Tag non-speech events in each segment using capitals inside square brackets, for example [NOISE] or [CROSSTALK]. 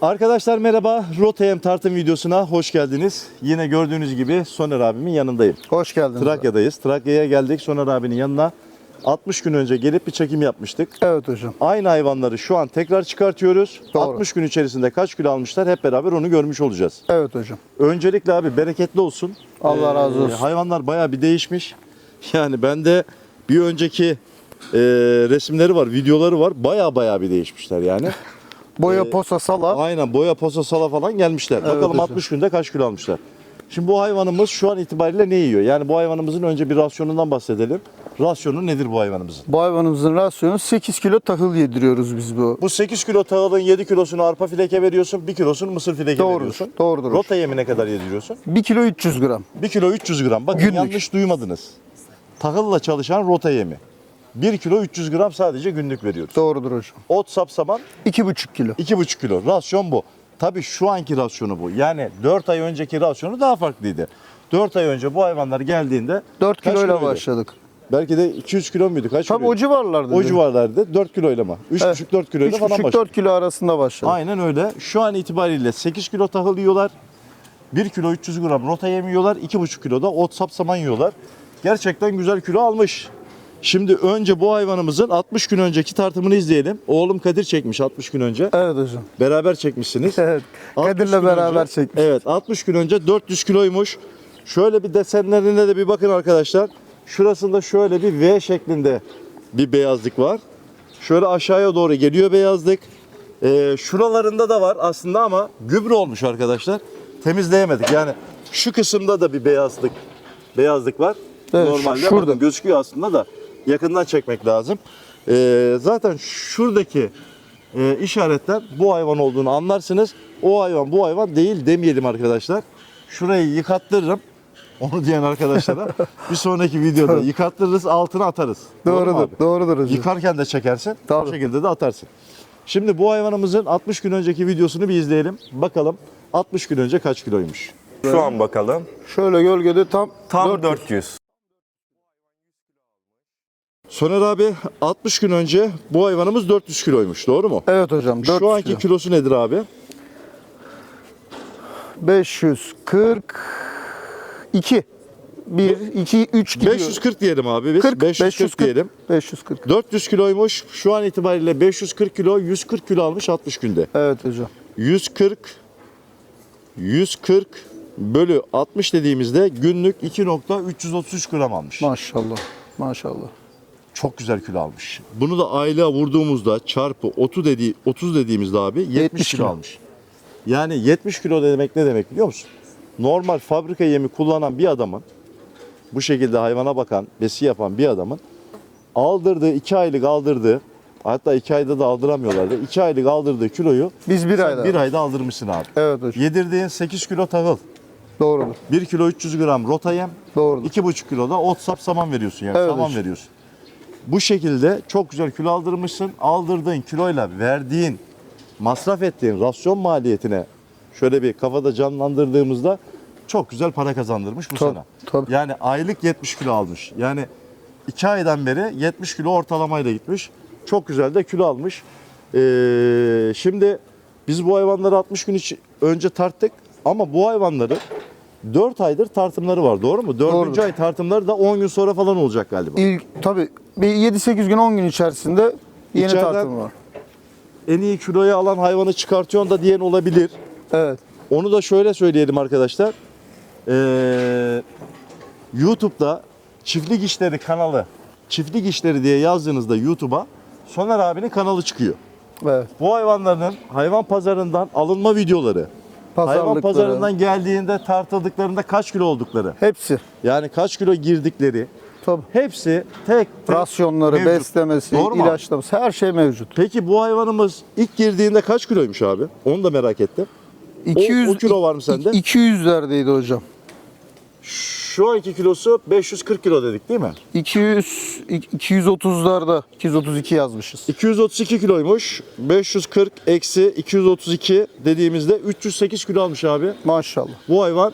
Arkadaşlar merhaba. Rotayem tartım videosuna hoş geldiniz. Yine gördüğünüz gibi Soner abimin yanındayım. Hoş geldiniz. Trakya'dayız. Trakya'ya geldik Soner abinin yanına. 60 gün önce gelip bir çekim yapmıştık. Evet hocam. Aynı hayvanları şu an tekrar çıkartıyoruz. Doğru. 60 gün içerisinde kaç kilo almışlar hep beraber onu görmüş olacağız. Evet hocam. Öncelikle abi bereketli olsun. Allah razı olsun. Hayvanlar bayağı bir değişmiş. [LAUGHS] Yani bende bir önceki e, resimleri var, videoları var. Bayağı bayağı bir değişmişler yani. [LAUGHS] Boya Ee, posa sala. Aynen boya posa sala falan gelmişler. Evet Bakalım hocam. 60 günde kaç kilo almışlar. Şimdi bu hayvanımız şu an itibariyle ne yiyor? Yani bu hayvanımızın önce bir rasyonundan bahsedelim. Rasyonu nedir bu hayvanımızın? Bu hayvanımızın rasyonu 8 kilo tahıl yediriyoruz biz bu. Bu 8 kilo tahılın 7 kilosunu arpa fileke veriyorsun, 1 kilosunu mısır fileke Doğrudur, veriyorsun. doğrudur. Rota yemi ne kadar yediriyorsun? 1 kilo 300 gram. 1 kilo 300 gram. Bakın Günlük. yanlış duymadınız. Tahılla çalışan rota yemi. 1 kilo 300 gram sadece günlük veriyoruz. Doğrudur hocam. Ot sapsaman 2,5 kilo. 2,5 kilo. Rasyon bu. Tabii şu anki rasyonu bu. Yani 4 ay önceki rasyonu daha farklıydı. 4 ay önce bu hayvanlar geldiğinde 4 kaç kiloyla kiloydu? başladık. Belki de 2-3 kilo muydu? Kaç Tabii kiloydu? o civarlarda. O civarlarda 4 kiloyla mı? 3,5-4 kiloyla falan başladı. 3,5-4 kilo arasında başladık. Aynen öyle. Şu an itibariyle 8 kilo tahıl yiyorlar. 1 kilo 300 gram rota yemiyorlar. 2,5 kilo da ot sapsaman yiyorlar. Gerçekten güzel kilo almış. Şimdi önce bu hayvanımızın 60 gün önceki tartımını izleyelim. Oğlum Kadir çekmiş 60 gün önce. Evet hocam. Beraber çekmişsiniz. [LAUGHS] Evet. 60 Kadir'le gün beraber önce- çekmiş. Evet 60 gün önce 400 kiloymuş. Şöyle bir desenlerine de bir bakın arkadaşlar. Şurasında şöyle bir V şeklinde bir beyazlık var. Şöyle aşağıya doğru geliyor beyazlık. Ee, şuralarında da var aslında ama gübre olmuş arkadaşlar. Temizleyemedik. Yani şu kısımda da bir beyazlık beyazlık var. Evet, Normalde şurada. bakın gözüküyor aslında da yakından çekmek lazım. Ee, zaten şuradaki e, işaretler bu hayvan olduğunu anlarsınız. O hayvan bu hayvan değil demeyelim arkadaşlar. Şurayı yıkattırırım. [LAUGHS] Onu diyen arkadaşlara bir sonraki videoda yıkattırırız altına atarız. Doğru mu Doğrudur. abi? Doğrudur hocam. Yıkarken de çekersin. O Tabii. şekilde de atarsın. Şimdi bu hayvanımızın 60 gün önceki videosunu bir izleyelim. Bakalım 60 gün önce kaç kiloymuş. Şu an bakalım. Şöyle gölgede tam Tam 400. 400. Soner abi 60 gün önce bu hayvanımız 400 kiloymuş. Doğru mu? Evet hocam. 400 Şu anki kilo. kilosu nedir abi? 542. 1, 2, 3 gidiyor. 540 diyelim abi biz. 40, 540, 540 diyelim. 540. 400 kiloymuş. Şu an itibariyle 540 kilo, 140 kilo almış 60 günde. Evet hocam. 140 140 bölü 60 dediğimizde günlük 2.333 gram almış. Maşallah. Maşallah. Çok güzel kilo almış. Bunu da aylığa vurduğumuzda çarpı 30 dediği 30 dediğimizde abi 70, 70 kilo kilo. almış. Yani 70 kilo demek ne demek biliyor musun? Normal fabrika yemi kullanan bir adamın bu şekilde hayvana bakan, besi yapan bir adamın aldırdığı 2 aylık aldırdığı hatta 2 ayda da aldıramıyorlardı. 2 aylık aldırdığı kiloyu Biz bir ayda. bir ayda aldırmışsın abi. Evet hocam. Yedirdiğin 8 kilo tahıl, Doğrudur. 1 kilo 300 gram rota yem, Doğrudur. 2,5 kilo da ot sap saman veriyorsun yani Evet saman hocam. veriyorsun. Bu şekilde çok güzel kilo aldırmışsın. Aldırdığın kiloyla verdiğin, masraf ettiğin rasyon maliyetine şöyle bir kafada canlandırdığımızda çok güzel para kazandırmış bu Tabii, sana. tabii. Yani aylık 70 kilo almış. Yani 2 aydan beri 70 kilo ortalamayla gitmiş. Çok güzel de kilo almış. Ee, şimdi biz bu hayvanları 60 gün önce tarttık ama bu hayvanları 4 aydır tartımları var doğru mu? 4. Doğrudur. ay tartımları da 10 gün sonra falan olacak galiba. İlk tabii bir 7-8 gün 10 gün içerisinde yeni İçeriden- tartım var. En iyi kiloyu alan hayvanı çıkartıyorsun da diyen olabilir. Evet. Onu da şöyle söyleyelim arkadaşlar. Ee, YouTube'da Çiftlik İşleri kanalı, Çiftlik İşleri diye yazdığınızda YouTube'a Soner abinin kanalı çıkıyor. Evet. Bu hayvanların hayvan pazarından alınma videoları, hayvan pazarından geldiğinde tartıldıklarında kaç kilo oldukları, Hepsi. yani kaç kilo girdikleri Tabii. hepsi tek tek Rasyonları, mevcut. beslemesi, Doğru mu? ilaçlaması her şey mevcut. Peki bu hayvanımız ilk girdiğinde kaç kiloymuş abi? Onu da merak ettim. 200 o kilo var mı sende? 200'lerdeydi hocam. Şu anki kilosu 540 kilo dedik değil mi? 200 230'larda 232 yazmışız. 232 kiloymuş. 540 eksi 232 dediğimizde 308 kilo almış abi. Maşallah. Bu hayvan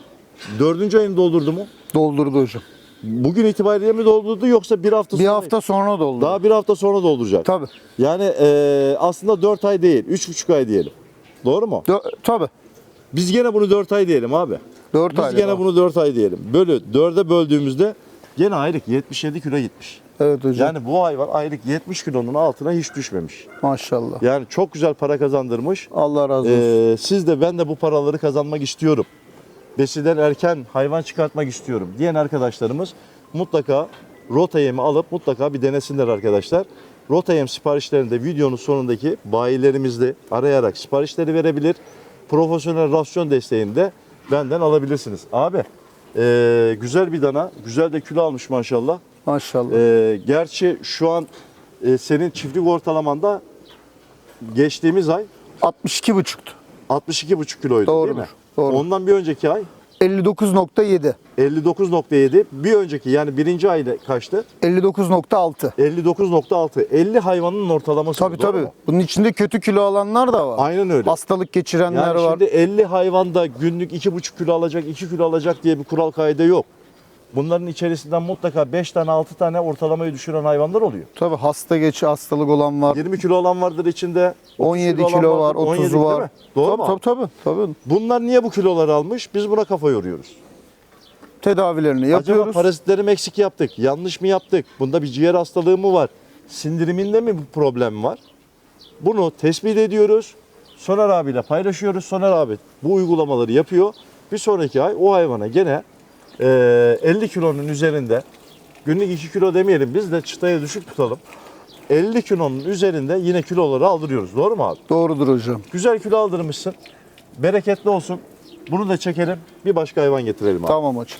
4. ayını doldurdu mu? Doldurdu hocam. Bugün itibariyle mi doldurdu yoksa bir hafta Bir sonra? hafta sonra doldurdu. Daha bir hafta sonra dolduracak. Tabii. Yani eee, aslında 4 ay değil, 3,5 ay diyelim. Doğru mu? Dö- tabii. Biz gene bunu 4 ay diyelim abi. 4 Biz aylık. gene abi. bunu 4 ay diyelim. Bölü 4'e böldüğümüzde gene aylık 77 kilo gitmiş. Evet hocam. Yani bu hayvan aylık 70 kilonun altına hiç düşmemiş. Maşallah. Yani çok güzel para kazandırmış. Allah razı olsun. Ee, siz de ben de bu paraları kazanmak istiyorum. Besiden erken hayvan çıkartmak istiyorum diyen arkadaşlarımız mutlaka rota yemi alıp mutlaka bir denesinler arkadaşlar. Rota yem siparişlerinde videonun sonundaki bayilerimizde arayarak siparişleri verebilir. Profesyonel rasyon desteğini de benden alabilirsiniz. Abi ee, güzel bir dana, güzel de kilo almış maşallah. Maşallah. Ee, gerçi şu an e, senin çiftlik ortalamanda geçtiğimiz ay 62 buçuktu. 62,5 kiloydu Doğrudur, değil mi? doğru. Ondan bir önceki ay 59.7. 59.7. Bir önceki yani birinci ay kaçtı? 59.6. 59.6. 50 hayvanın ortalaması. Tabii bu, tabii. mu? Bunun içinde kötü kilo alanlar da var. Aynen öyle. Hastalık geçirenler Yani var. şimdi 50 hayvanda günlük 2,5 kilo alacak, 2 kilo alacak diye bir kural kaide yok. Bunların içerisinden mutlaka 5 tane 6 tane ortalamayı düşüren hayvanlar oluyor. Tabii hasta geçi hastalık olan var. 20 kilo olan vardır içinde. 30 17 olan kilo var, vardır, 17 30'u değil var. mi? Doğru tabii, mu? tabii tabii tabii. Bunlar niye bu kiloları almış? Biz buna kafa yoruyoruz. Tedavilerini Acaba yapıyoruz. parazitleri mi eksik yaptık? Yanlış mı yaptık? Bunda bir ciğer hastalığı mı var? Sindiriminde mi bir problem var? Bunu tespit ediyoruz. Soner abiyle paylaşıyoruz. Soner abi bu uygulamaları yapıyor. Bir sonraki ay o hayvana gene 50 kilonun üzerinde günlük 2 kilo demeyelim biz de çıtaya düşük tutalım. 50 kilonun üzerinde yine kiloları aldırıyoruz. Doğru mu abi? Doğrudur hocam. Güzel kilo aldırmışsın. Bereketli olsun. Bunu da çekelim. Bir başka hayvan getirelim abi. Tamam hocam.